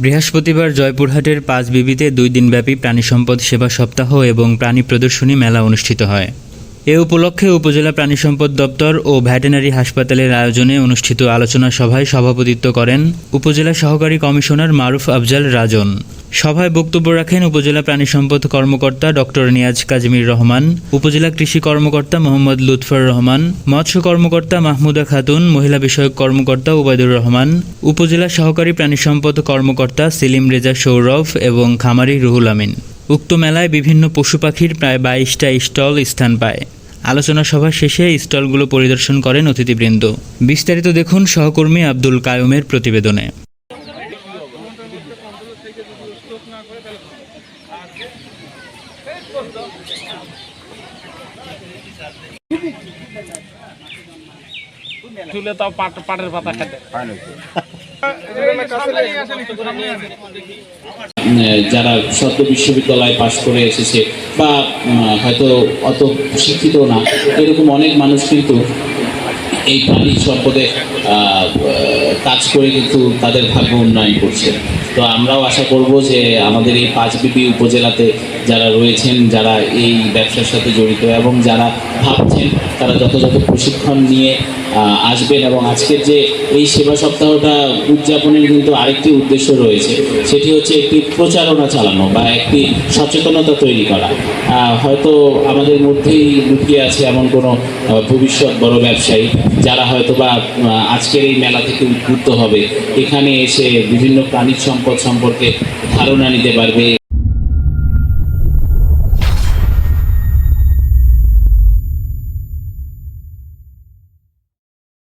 বৃহস্পতিবার জয়পুরহাটের পাঁচ বিবিতে দুই দিনব্যাপী প্রাণী সম্পদ সেবা সপ্তাহ এবং প্রাণী প্রদর্শনী মেলা অনুষ্ঠিত হয়। এ উপলক্ষে উপজেলা প্রাণী সম্পদ দপ্তর ও ভ্যাটেনারি হাসপাতালের আয়োজনে অনুষ্ঠিত আলোচনা সভায় সভাপতিত্ব করেন উপজেলা সহকারী কমিশনার মারুফ আফজাল রাজন। সভায় বক্তব্য রাখেন উপজেলা প্রাণী সম্পদ কর্মকর্তা ডক্টর নিয়াজ কাজমির রহমান, উপজেলা কৃষি কর্মকর্তা মোহাম্মদ লুৎফর রহমান, মৎস্য কর্মকর্তা মাহমুদা খাতুন, মহিলা বিষয়ক কর্মকর্তা ওবায়দুর রহমান, উপজেলা সহকারী প্রাণী সম্পদ কর্মকর্তা সেলিম রেজা সৌরভ এবং খামারি রুহুল আমিন। উক্ত মেলায় বিভিন্ন পশু পাখির প্রায় বাইশটা স্টল স্থান পায়। আলোচনা সভা শেষে স্টলগুলো পরিদর্শন করেন অতিথিবৃন্দ। বিস্তারিত দেখুন সহকর্মী আব্দুল কায়ুমের প্রতিবেদনে। চুলে তাও পাট পাটের পাতা খেতে। যারা সদ্য বিশ্ববিদ্যালয় পাশ করে এসেছে বা হয়তো অত শিক্ষিত না, এরকম অনেক মানুষ কিন্তু এই প্রাণী সম্পদে কাজ করে কিন্তু তাদের ভাগ্য উন্নয়ন করছে। তো আমরাও আশা করব যে আমাদের এই পাঁচবিপি উপজেলাতে যারা রয়েছেন, যারা এই ব্যবসার সাথে জড়িত এবং যারা ভাবছেন, তারা যথাযথ প্রশিক্ষণ নিয়ে আসবেন এবং আজকের যে এই সেবা সপ্তাহটা উদযাপনের কিন্তু আরেকটি উদ্দেশ্য রয়েছে, সেটি হচ্ছে একটি প্রচারণা চালানো বা একটি সচেতনতা তৈরি করা। হয়তো আমাদের মধ্যেই লুকিয়ে আছে এমন কোনো ভবিষ্যৎ বড় ব্যবসায়ী, যারা হয়তো বা আজকের এই মেলা থেকে উদ্বুদ্ধ হবে। এখানে এসে বিভিন্ন প্রাণী সম্পদ সম্পর্কে ধারণা নিতে পারবে